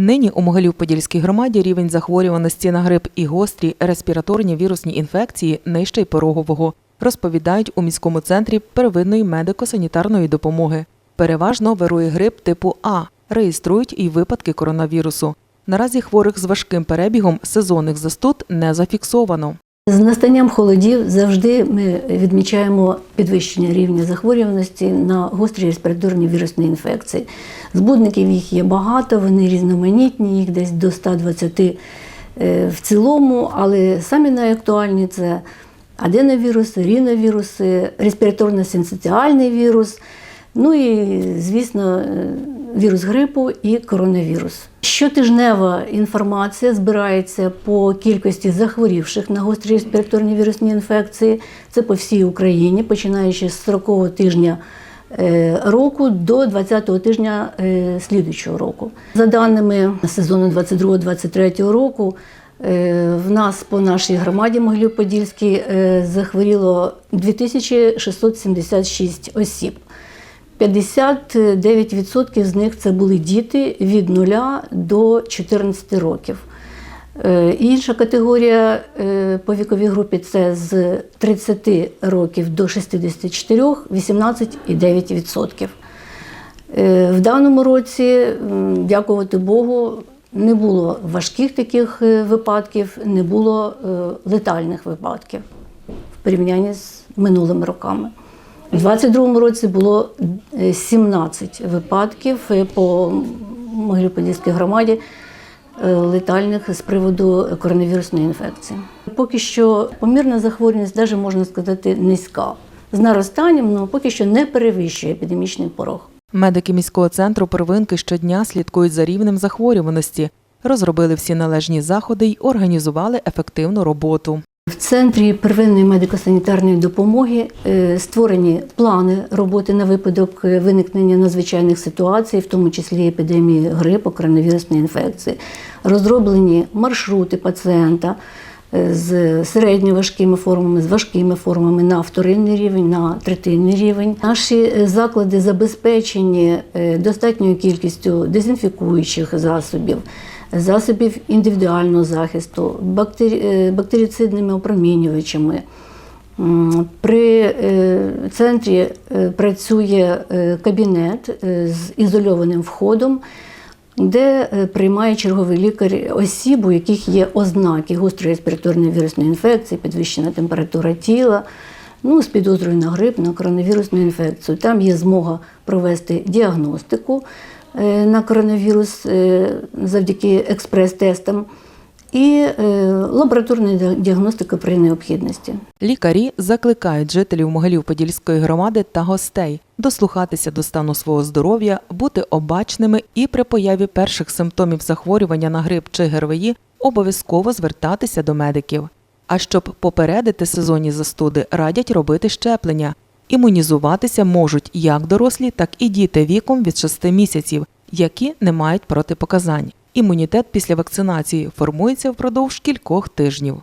Нині у Могилів-Подільській громаді рівень захворюваності на грип і гострі респіраторні вірусні інфекції нижчий порогового, розповідають у міському центрі первинної медико-санітарної допомоги. Переважно вирує грип типу А, реєструють і випадки коронавірусу. Наразі хворих з важким перебігом сезонних застуд не зафіксовано. З настанням холодів завжди ми відмічаємо підвищення рівня захворюваності на гострі респіраторні вірусні інфекції. Збудників їх є багато, вони різноманітні, їх десь до 120 е, в цілому, але самі найактуальні це аденовіруси, ріновіруси, респіраторно-синцитіальний вірус, ну і, звісно, е, вірус грипу і коронавірус. Щотижнева інформація збирається по кількості захворівших на гострі респіраторні вірусні інфекції. Це по всій Україні, починаючи з 40-го тижня е, року до 20-го тижня е, слідуючого року. За даними сезону 22-23 року, е, в нас по нашій громаді Могилів-Подільській захворіло 2676 осіб. 59% з них це були діти від 0 до 14 років. Е, Інша категорія е, по віковій групі це з 30 років до 64 18,9%. Е, В даному році, дякувати Богу, не було важких таких випадків, не було летальних випадків в порівнянні з минулими роками. У 2022 році було е, 17 випадків е, по Могилів-Подільській громаді е, летальних з приводу коронавірусної інфекції. Поки що помірна захворюваність, навіть можна сказати, низька. З наростанням, але поки що не перевищує епідемічний порог. Медики міського центру первинки щодня слідкують за рівнем захворюваності, розробили всі належні заходи й організували ефективну роботу. В центрі первинної медико-санітарної допомоги е, створені плани роботи на випадок е, виникнення надзвичайних ситуацій, в тому числі епідемії грипу, коронавірусної інфекції. Розроблені маршрути пацієнта е, з середньоважкими формами, з важкими формами на вторинний рівень, на третинний рівень. Наші заклади забезпечені достатньою кількістю дезінфікуючих засобів засобів індивідуального захисту, бактері... е, опромінювачами. При е, центрі е, працює кабінет з ізольованим входом, де приймає черговий лікар осіб, у яких є ознаки гострої респіраторної вірусної інфекції, підвищена температура тіла, ну, з підозрою на грип, на коронавірусну інфекцію. Там є змога провести діагностику на коронавірус е, завдяки експрес-тестам і е, лабораторна діагностика при необхідності. Лікарі закликають жителів Могилів-Подільської громади та гостей дослухатися до стану свого здоров'я, бути обачними і при появі перших симптомів захворювання на грип чи ГРВІ обов'язково звертатися до медиків. А щоб попередити сезонні застуди, радять робити щеплення. Імунізуватися можуть як дорослі, так і діти віком від 6 місяців, які не мають протипоказань. Імунітет після вакцинації формується впродовж кількох тижнів.